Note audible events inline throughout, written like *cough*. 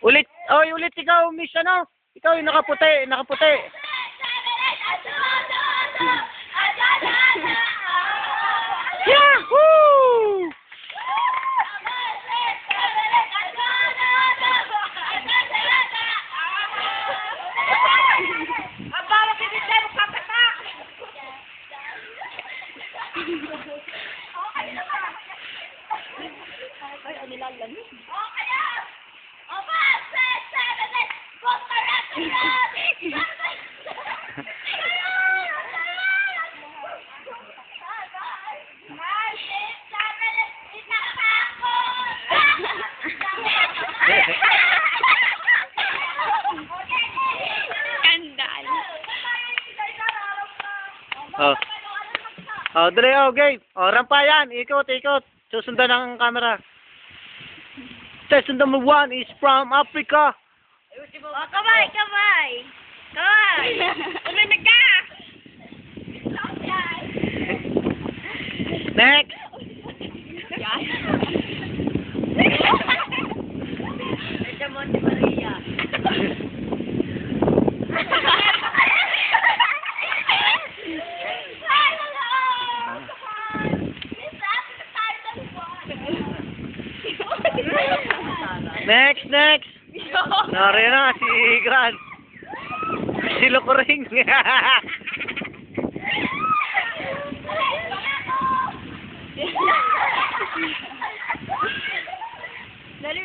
Ulit, oy, ulit ikaw, miss, ano? Ikaw yung nakaputi, nakaputi. Yahoo! Ang bawat hindi tayo magpapatak! Ay, ano Skandal. Oh. Oh, dali, oh, game. Oh, rampa yan. Ikot, ikot. Susundan ng camera. Test number one is from Africa. Oh, kamay, kamay! Kamay! *laughs* Uminig ka! Next. Ito Monte Maria. Next, next. Nari na, si Gran. Si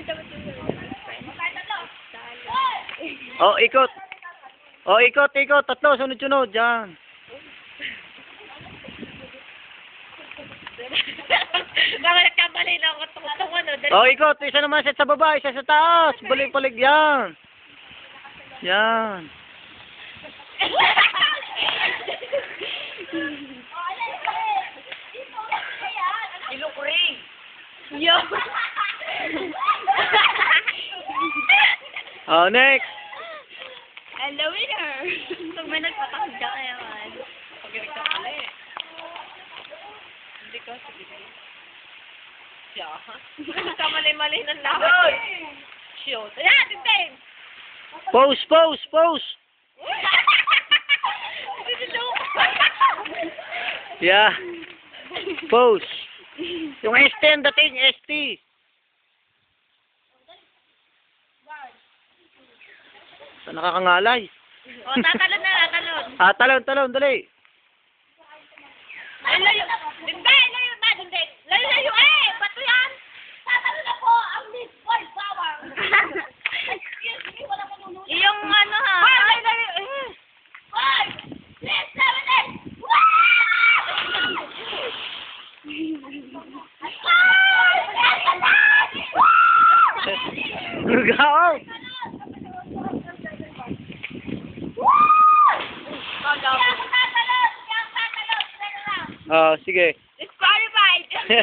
dapat oh, ikot. Oh, ikot, ikot. Tatlo, sunod-sunod. Diyan. *laughs* Baka nagkamali na ako tungtong ano. Dali. Oh, ikot. Isa naman set sa baba, isa sa taas. Balik-balik yan. Yan. Ilukuring. *laughs* Yo. Oh, next. Hello, winner. *laughs* Pag may nagpatakda ka naman. Pag ka pala eh. Hindi ko sabihin. Siya. Kamali-mali ng lahat. Shoot. Ayan, tintin! Pose, pose, pose. Yeah. Pose. Yung ST ang dating, ST. Sa nakakangalay. O, Oh, tatalon na, tatalon. Ah, talon, talon, dali. Ay, layo. Hindi, layo hindi. Layo, layo, eh! Bato yan! Tatalon na po ang Miss World Power. Excuse me, wala ko nunod. Yung ano ha? Ay, layo, layo. Eh. Five, six, seven, eight. Lugaw. Oh, sige. Ang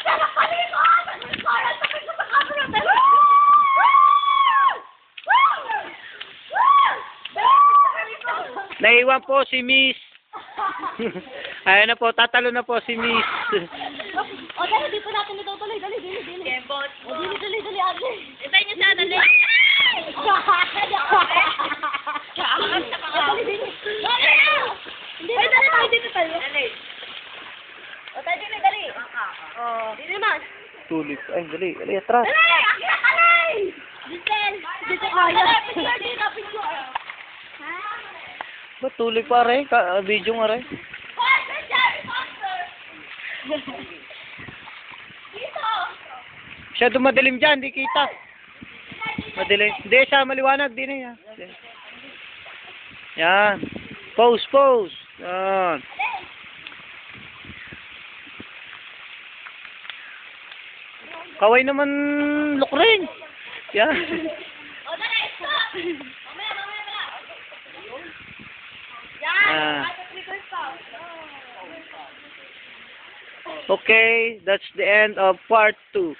sarap palikot! Parang tapos *laughs* sa camera! Naiwan po si Miss. *laughs* Ayan na po, tatalo na po si Miss. O, dali, dito natin ito tuloy. Dali, dali, dali. Kembot. O, dali, dali, dali, ate. Itay niyo sa *laughs* dali. Dali, dali. Dali, dito tayo. Dali. O, tayo dito, dali. O, dito naman. Tulis. Ay, dali. Dali, atras. Dali, ka lang. Giselle. Giselle, oh, dali, picture dito, picture. Ha? Ba't tuloy pa rin? Ka, video nga rin. Hoy, may Jerry Foster. Dito. Masyado madilim dyan, di kita. Madilim. Hindi, siya maliwanag. Di na yan. Yan. Pose, pose. Yan. Dali. Kaway naman lukring. Yan. Ah. Okay, that's the end of part 2.